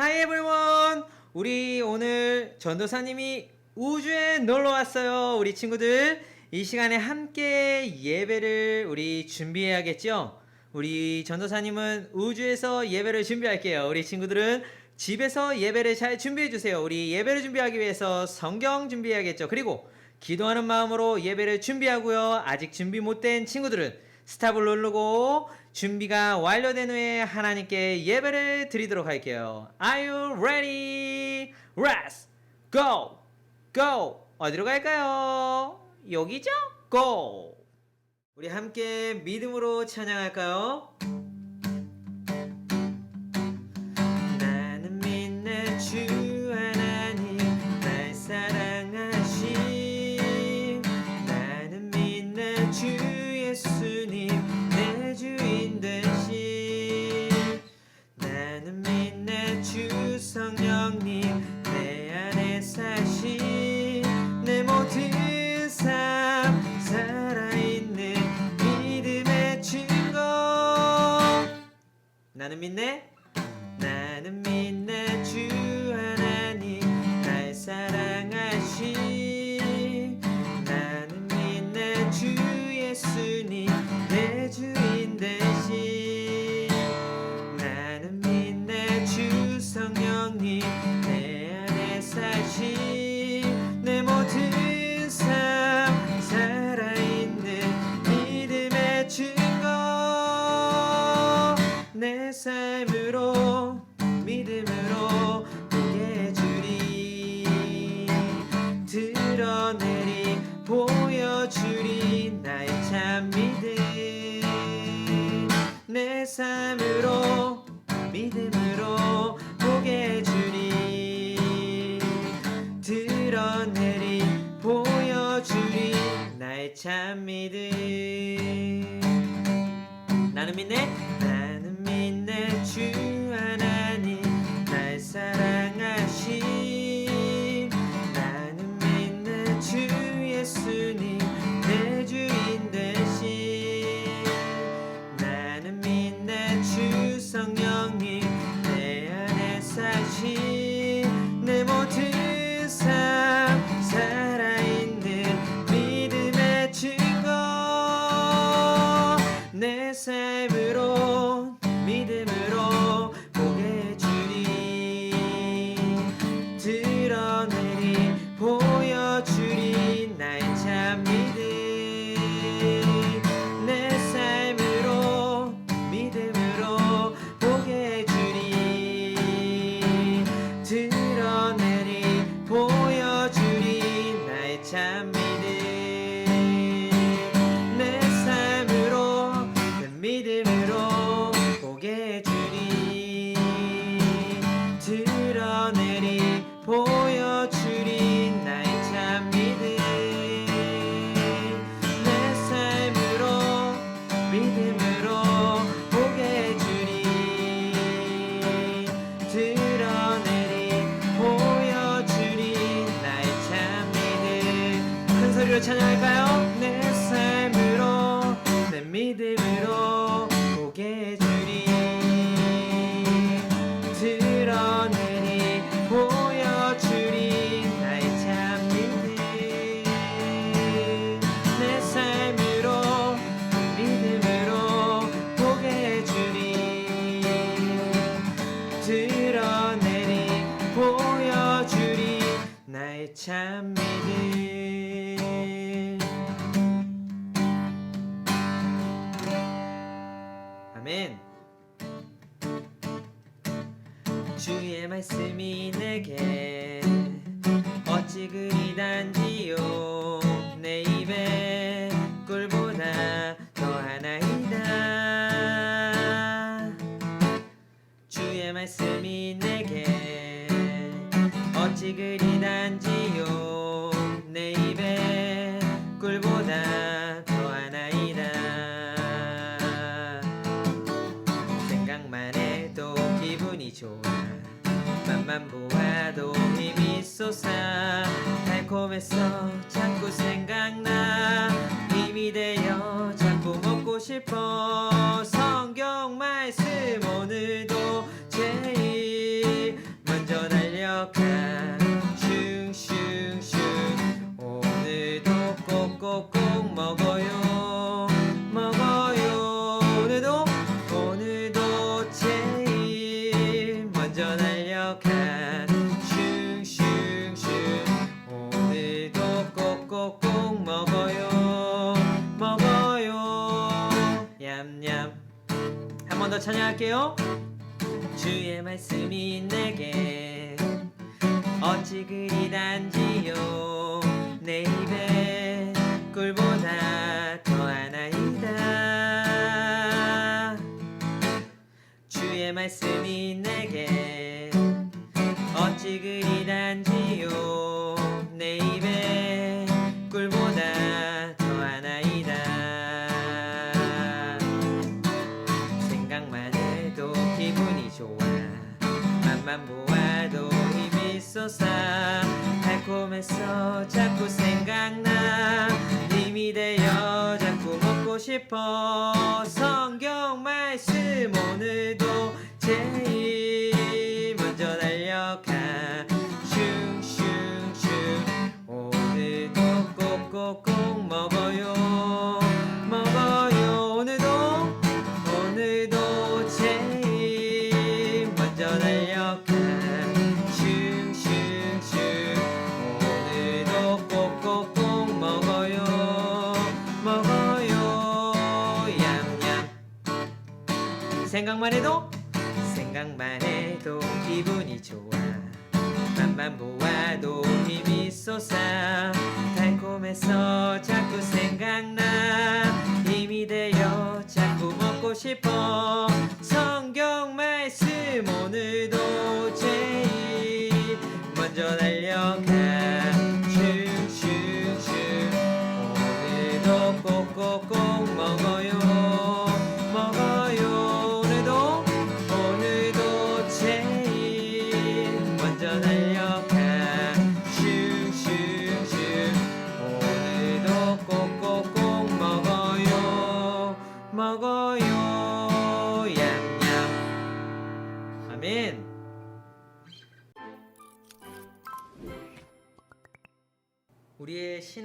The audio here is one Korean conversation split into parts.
Hi everyone! 우리 오늘 전도사님이 우주에 놀러 왔어요. 우리 친구들. 이 시간에 함께 예배를 우리 준비해야겠죠? 우리 전도사님은 우주에서 예배를 준비할게요. 우리 친구들은 집에서 예배를 잘 준비해 주세요. 우리 예배를 준비하기 위해서 성경 준비해야겠죠. 그리고 기도하는 마음으로 예배를 준비하고요. 아직 준비 못 된 친구들은 스탑을 누르고 준비가 완료된 후에 하나님께 예배를 드리도록 할게요. Are you ready? Let's go! Go! 어디로 갈까요? 여기죠? Go! 우리 함께 믿음으로 찬양할까요? 나는 믿네 드러내리 보여주리. 나의 참 믿음. 나는 믿네. 나는 믿네. 주 Tonight. 주의 말씀이 내게 어찌 그리 단지요? 내 입에 꿀보다 더 하나이다. 주의 말씀이 내게 어찌 그리 단 맛만 보아도 힘이 솟아. 달콤해서 자꾸 생각나. 힘이 되어 자꾸 먹고 싶어. 성경 말씀 오늘도 제일 달려가 찬양할게요. 주의 말씀이 내게 어찌 그리 단지요? 내 입에 꿀보다 더하나이다. 주의 말씀이 내게 어찌 그리 단지요 맛만 보아도 힘이 솟아. 달콤해서 자꾸 생각나. 힘이 되어 자꾸 먹고 싶어. 성경 말씀 오늘도 제일 먼저 달려가. 슝슝슝. 오늘도 꼭꼭꼭 먹어요 생각만 해도 생각만 해도 기분이 좋아. 맛만 보아도 힘이 솟아 달콤해서 자꾸 생각나. 힘이 되어 자꾸 먹고 싶어. 성경 말씀 오늘도 제일 먼저 달려가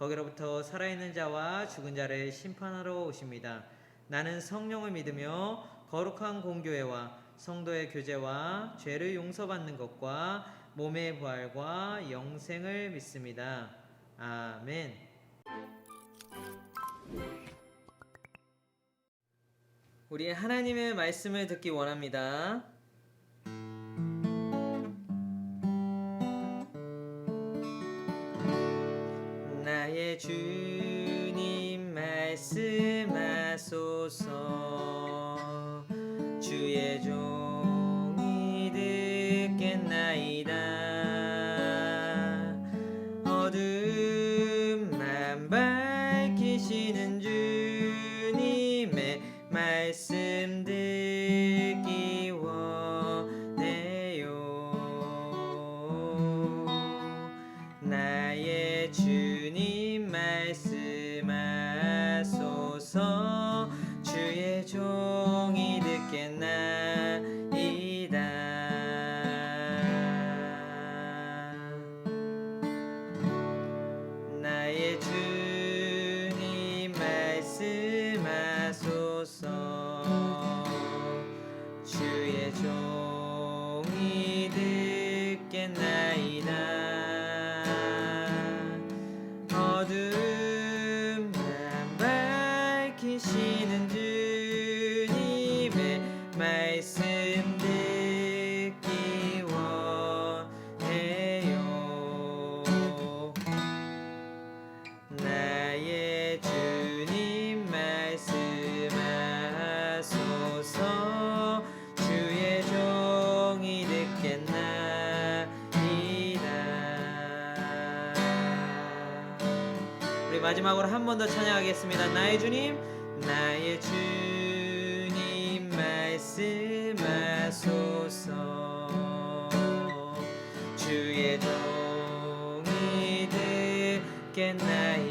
거기로부터 살아있는 자와 죽은 자를 심판하러 오십니다. 나는 성령을 믿으며 거룩한 공교회와 성도의 교제와 죄를 용서받는 것과 몸의 부활과 영생을 믿습니다. 아멘. 우리 하나님의 말씀을 듣기 원합니다. 주님 말씀하소서 마지막으로 한 번 더 찬양하겠습니다. 나의 주님, 나의 주님 말씀하소서. 주의 종이 듣겠나이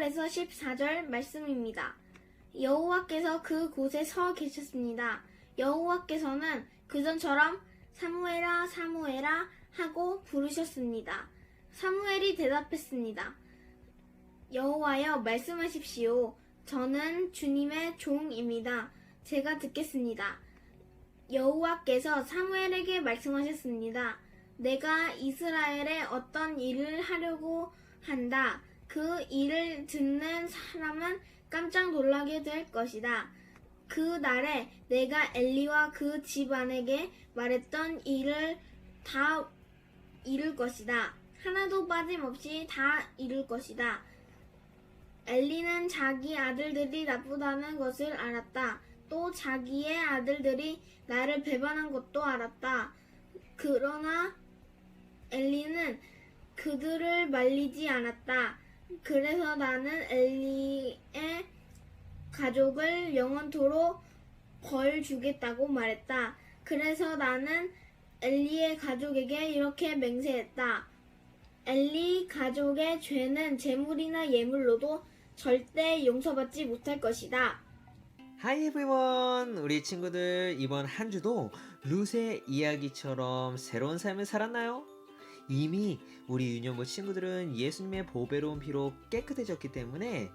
3장 10절에서 14절 말씀입니다. 여호와께서 그 곳에 서 계셨습니다. 여호와께서는 그전처럼 사무엘아 사무엘아 하고 부르셨습니다. 사무엘이 대답했습니다. 여호와여 말씀하십시오. 저는 주님의 종입니다. 제가 듣겠습니다. 여호와께서 사무엘에게 말씀하셨습니다. 내가 이스라엘에 어떤 일을 하려고 한다. 그 일을 듣는 사람은 깜짝 놀라게 될 것이다. 그 날에 내가 엘리와 그 집안에게 말했던 일을 다 이룰 것이다. 하나도 빠짐없이 다 이룰 것이다. 엘리는 자기 아들들이 나쁘다는 것을 알았다. 또 자기의 아들들이 나를 배반한 것도 알았다. 그러나 엘리는 그들을 말리지 않았다. 그래서 나는 엘리의 가족을 영원토록 벌 주겠다고 말했다. 그래서 나는 엘리의 가족에게 이렇게 맹세했다. 엘리 가족의 죄는 재물이나 예물로도 절대 용서받지 못할 것이다. 하이 에브리원 우리 친구들 이번 한 주도 룻의 이야기처럼 새로운 삶을 살았나요? 이미 우리 유년부 친구들은 예수님의 보배로운 피로 깨끗해졌기 때문에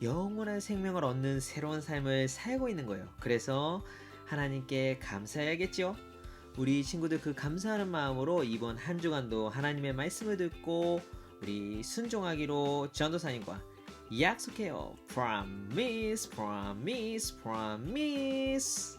영원한 생명을 얻는 새로운 삶을 살고 있는 거예요. 그래서 하나님께 감사해야겠죠. 우리 친구들 그 감사하는 마음으로 이번 한 주간도 하나님의 말씀을 듣고 우리 순종하기로 전도사님과 약속해요. Promise, promise, promise.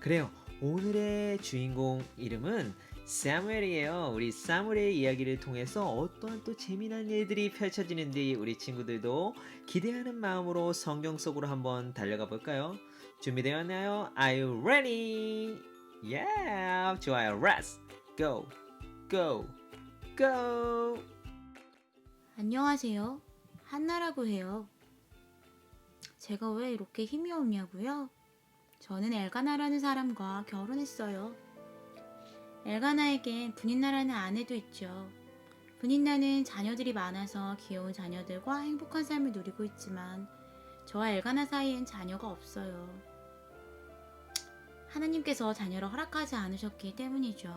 그래요. 오늘의 주인공 이름은 사무엘이에요. 우리 사무엘의 이야기를 통해서 어떠한 또 재미난 일들이 펼쳐지는지 우리 친구들도 기대하는 마음으로 성경 속으로 한번 달려가 볼까요? 준비되었나요? Are you ready? Yeah, 좋아요. Let's go, go, go. 안녕하세요. 한나라고 해요. 제가 왜 이렇게 힘이 없냐고요? 저는 엘가나라는 사람과 결혼했어요. 엘가나에겐 분인나라는 아내도 있죠. 분인나는 자녀들이 많아서 귀여운 자녀들과 행복한 삶을 누리고 있지만 저와 엘가나 사이엔 자녀가 없어요. 하나님께서 자녀를 허락하지 않으셨기 때문이죠.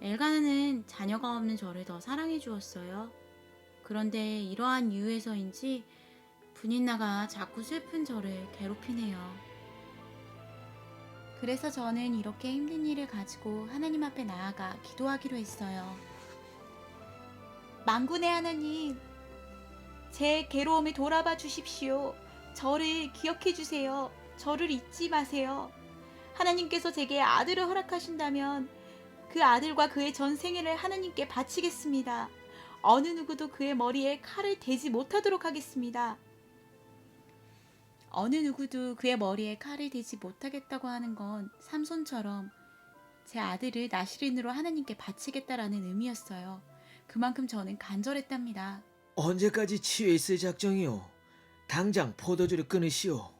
엘가나는 자녀가 없는 저를 더 사랑해 주었어요. 그런데 이러한 이유에서인지 분인나가 자꾸 슬픈 저를 괴롭히네요. 그래서 저는 이렇게 힘든 일을 가지고 하나님 앞에 나아가 기도하기로 했어요. 망군의 하나님, 제 괴로움을 돌아봐 주십시오. 저를 기억해 주세요. 저를 잊지 마세요. 하나님께서 제게 아들을 허락하신다면 그 아들과 그의 전 생애를 하나님께 바치겠습니다. 어느 누구도 그의 머리에 칼을 대지 못하도록 하겠습니다. 어느 누구도 그의 머리에 칼을 대지 못하겠다고 하는 건 삼손처럼 제 아들을 나시린으로 하나님께 바치겠다라는 의미였어요. 그만큼 저는 간절했답니다. 언제까지 치유에 있을 작정이오? 당장 포도주를 끊으시오.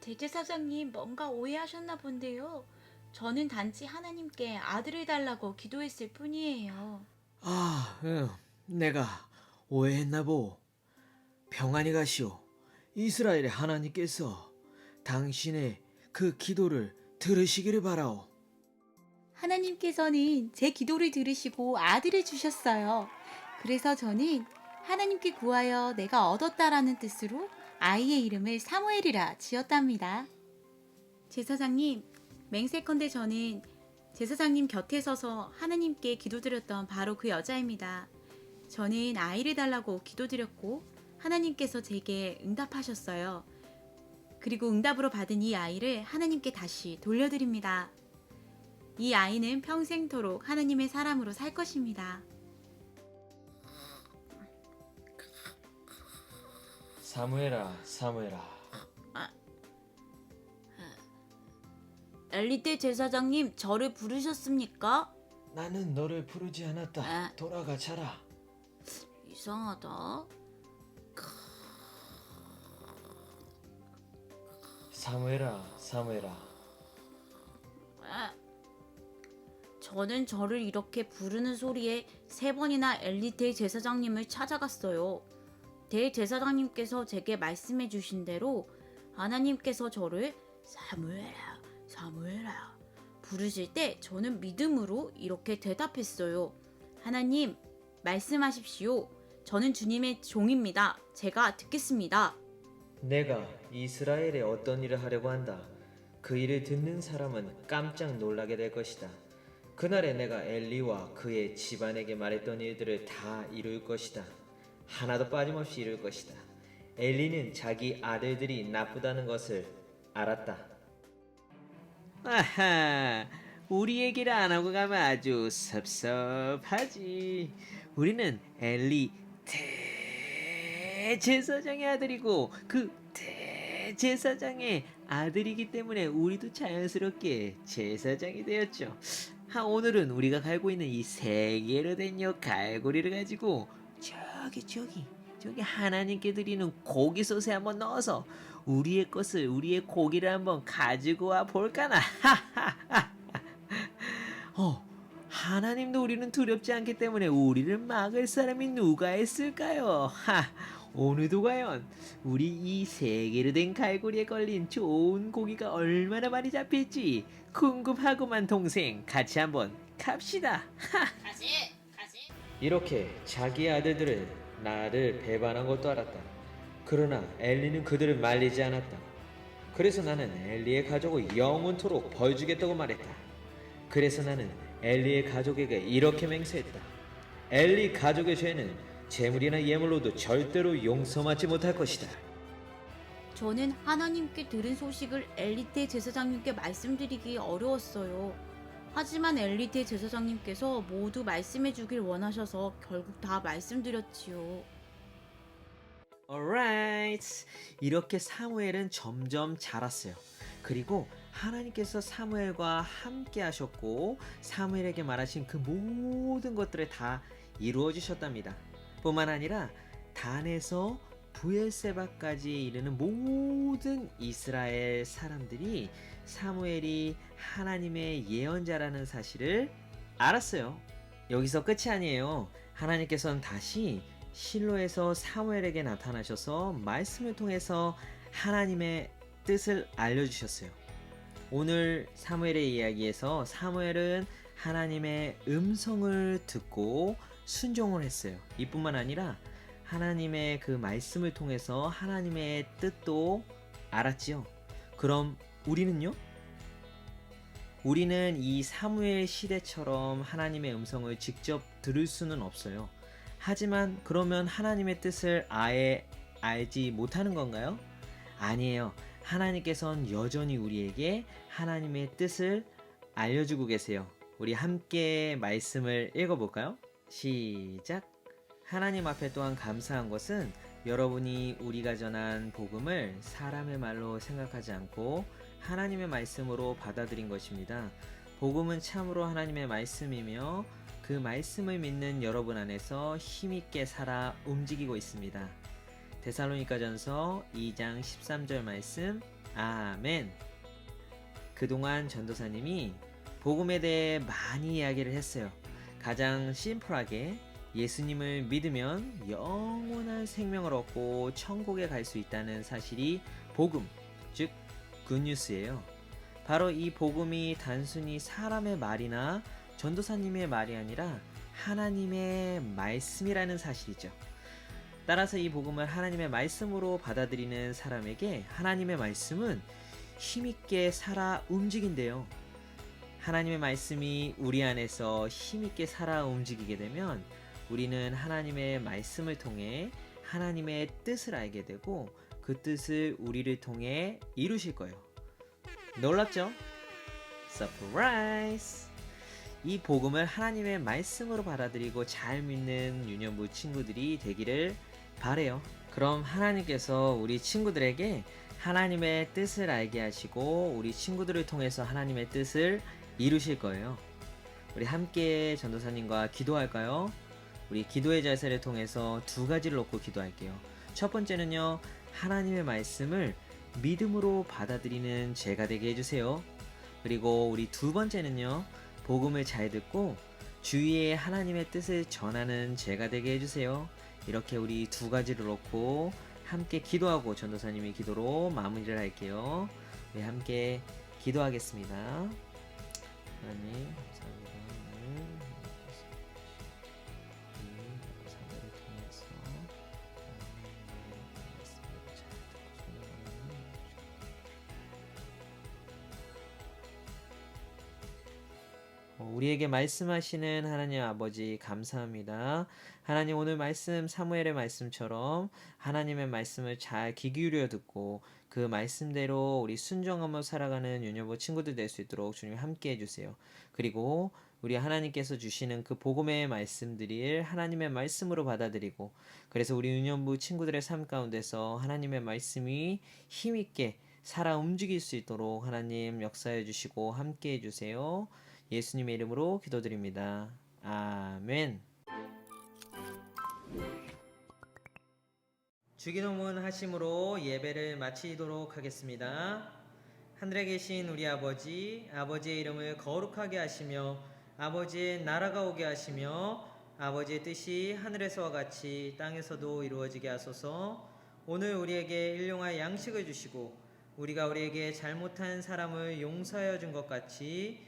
대제사장님 뭔가 오해하셨나 본데요. 저는 단지 하나님께 아들을 달라고 기도했을 뿐이에요. 아, 응, 내가 오해했나 보. 평안히 가시오. 이스라엘의 하나님께서 당신의 그 기도를 들으시기를 바라오. 하나님께서는 제 기도를 들으시고 아들을 주셨어요. 그래서 저는 하나님께 구하여 내가 얻었다라는 뜻으로 아이의 이름을 사무엘이라 지었답니다. 제사장님, 맹세컨대 저는 제사장님 곁에 서서 하나님께 기도드렸던 바로 그 여자입니다. 저는 아이를 달라고 기도드렸고 하나님께서 제게 응답하셨어요. 그리고 응답으로 받은 이 아이를 하나님께 다시 돌려드립니다. 이 아이는 평생토록 하나님의 사람으로 살 것입니다. 사무엘아, 사무엘아. 엘리트 제사장님, 저를 부르셨습니까? 나는 너를 부르지 않았다. 아. 돌아가 자라. 이상하다. 사무엘아, 사무엘아. 아, 저는 저를 이렇게 부르는 소리에 세 번이나 엘리트 제사장님을 찾아갔어요. 대제사장님께서 제게 말씀해 주신 대로 하나님께서 저를 사무엘아, 사무엘아 부르실 때 저는 믿음으로 이렇게 대답했어요. 하나님, 말씀하십시오. 저는 주님의 종입니다. 제가 듣겠습니다. 내가 이스라엘에 어떤 일을 하려고 한다. 그 일을 듣는 사람은 깜짝 놀라게 될 것이다. 그날에 내가 엘리와 그의 집안에게 말했던 일들을 다 이룰 것이다. 하나도 빠짐없이 이룰 것이다. 엘리는 자기 아들들이 나쁘다는 것을 알았다. 아하, 우리 얘기를 안 하고 가면 아주 섭섭하지. 우리는 엘리 대 제사장의 아들이고 그 대제사장의 아들이기 때문에 우리도 자연스럽게 제사장이 되었죠. 하, 오늘은 우리가 갈고 있는 이 세 개로 된 요 갈고리를 가지고 저기 저기 저기 하나님께 드리는 고기 소스에 한번 넣어서 우리의 것을 우리의 고기를 한번 가지고 와 볼까나. 어, 하나님도 우리는 두렵지 않기 때문에 우리를 막을 사람이 누가 있을까요? 하, 오늘도 과연 우리 이 세 개로 된 갈고리에 걸린 좋은 고기가 얼마나 많이 잡힐지 궁금하구만 동생 같이 한번 갑시다. 이렇게 자기 아들들을 나를 배반한 것도 알았다. 그러나 엘리는 그들을 말리지 않았다. 그래서 나는 엘리의 가족을 영원토록 벌주겠다고 말했다. 그래서 나는 엘리의 가족에게 이렇게 맹세했다. 엘리 가족의 죄는 재물이나 예물로도 절대로 용서받지 못할 것이다. 저는 하나님께 들은 소식을 엘리트 제사장님께 말씀드리기 어려웠어요. 하지만 엘리트 제사장님께서 모두 말씀해 주길 원하셔서 결국 다 말씀드렸지요. alright. 이렇게 사무엘은 점점 자랐어요. 그리고 하나님께서 사무엘과 함께 하셨고 사무엘에게 말하신 그 모든 것들을 다 이루어 주셨답니다. 뿐만 아니라 단에서 부엘세바까지 이르는 모든 이스라엘 사람들이 사무엘이 하나님의 예언자라는 사실을 알았어요. 여기서 끝이 아니에요. 하나님께서는 다시 실로에서 사무엘에게 나타나셔서 말씀을 통해서 하나님의 뜻을 알려주셨어요. 오늘 사무엘의 이야기에서 사무엘은 하나님의 음성을 듣고 순종을 했어요. 이뿐만 아니라 하나님의 그 말씀을 통해서 하나님의 뜻도 알았지요. 그럼 우리는요? 우리는 이 사무엘 시대처럼 하나님의 음성을 직접 들을 수는 없어요. 하지만 그러면 하나님의 뜻을 아예 알지 못하는 건가요? 아니에요. 하나님께서는 여전히 우리에게 하나님의 뜻을 알려주고 계세요. 우리 함께 말씀을 읽어볼까요? 시작. 하나님 앞에 또한 감사한 것은 여러분이 우리가 전한 복음을 사람의 말로 생각하지 않고 하나님의 말씀으로 받아들인 것입니다. 복음은 참으로 하나님의 말씀이며 그 말씀을 믿는 여러분 안에서 힘있게 살아 움직이고 있습니다. 데살로니가전서 2장 13절 말씀 아멘. 그동안 전도사님이 복음에 대해 많이 이야기를 했어요. 가장 심플하게 예수님을 믿으면 영원한 생명을 얻고 천국에 갈 수 있다는 사실이 복음, 즉 굿뉴스예요. 바로 이 복음이 단순히 사람의 말이나 전도사님의 말이 아니라 하나님의 말씀이라는 사실이죠. 따라서 이 복음을 하나님의 말씀으로 받아들이는 사람에게 하나님의 말씀은 힘있게 살아 움직인대요. 하나님의 말씀이 우리 안에서 힘있게 살아 움직이게 되면 우리는 하나님의 말씀을 통해 하나님의 뜻을 알게 되고 그 뜻을 우리를 통해 이루실 거예요. 놀랍죠? 서프라이즈! 이 복음을 하나님의 말씀으로 받아들이고 잘 믿는 유년부 친구들이 되기를 바래요. 그럼 하나님께서 우리 친구들에게 하나님의 뜻을 알게 하시고 우리 친구들을 통해서 하나님의 뜻을 이루실 거예요. 우리 함께 전도사님과 기도할까요? 우리 기도의 자세를 통해서 두 가지를 놓고 기도할게요. 첫 번째는요, 하나님의 말씀을 믿음으로 받아들이는 제가 되게 해주세요. 그리고 우리 두 번째는요, 복음을 잘 듣고 주위에 하나님의 뜻을 전하는 제가 되게 해주세요. 이렇게 우리 두 가지를 놓고 함께 기도하고 전도사님의 기도로 마무리를 할게요. 함께 기도하겠습니다. 하나 우리에게 말씀하시는 하나님 아버지 감사합니다. 하나님 오늘 말씀 사무엘의 말씀처럼 하나님의 말씀을 잘 귀 기울여 듣고 그 말씀대로 우리 순종하며 살아가는 유녀보 친구들 될 수 있도록 주님 함께 해주세요. 그리고 우리 하나님께서 주시는 그 복음의 말씀들을 하나님의 말씀으로 받아들이고 그래서 우리 유년부 친구들의 삶 가운데서 하나님의 말씀이 힘있게 살아 움직일 수 있도록 하나님 역사해 주시고 함께 해 주세요. 예수님의 이름으로 기도드립니다. 아멘. 주기도문 하심으로 예배를 마치도록 하겠습니다. 하늘에 계신 우리 아버지, 아버지의 이름을 거룩하게 하시며 아버지의 나라가 오게 하시며 아버지의 뜻이 하늘에서와 같이 땅에서도 이루어지게 하소서. 오늘 우리에게 일용할 양식을 주시고 우리가 우리에게 잘못한 사람을 용서하여 준 것 같이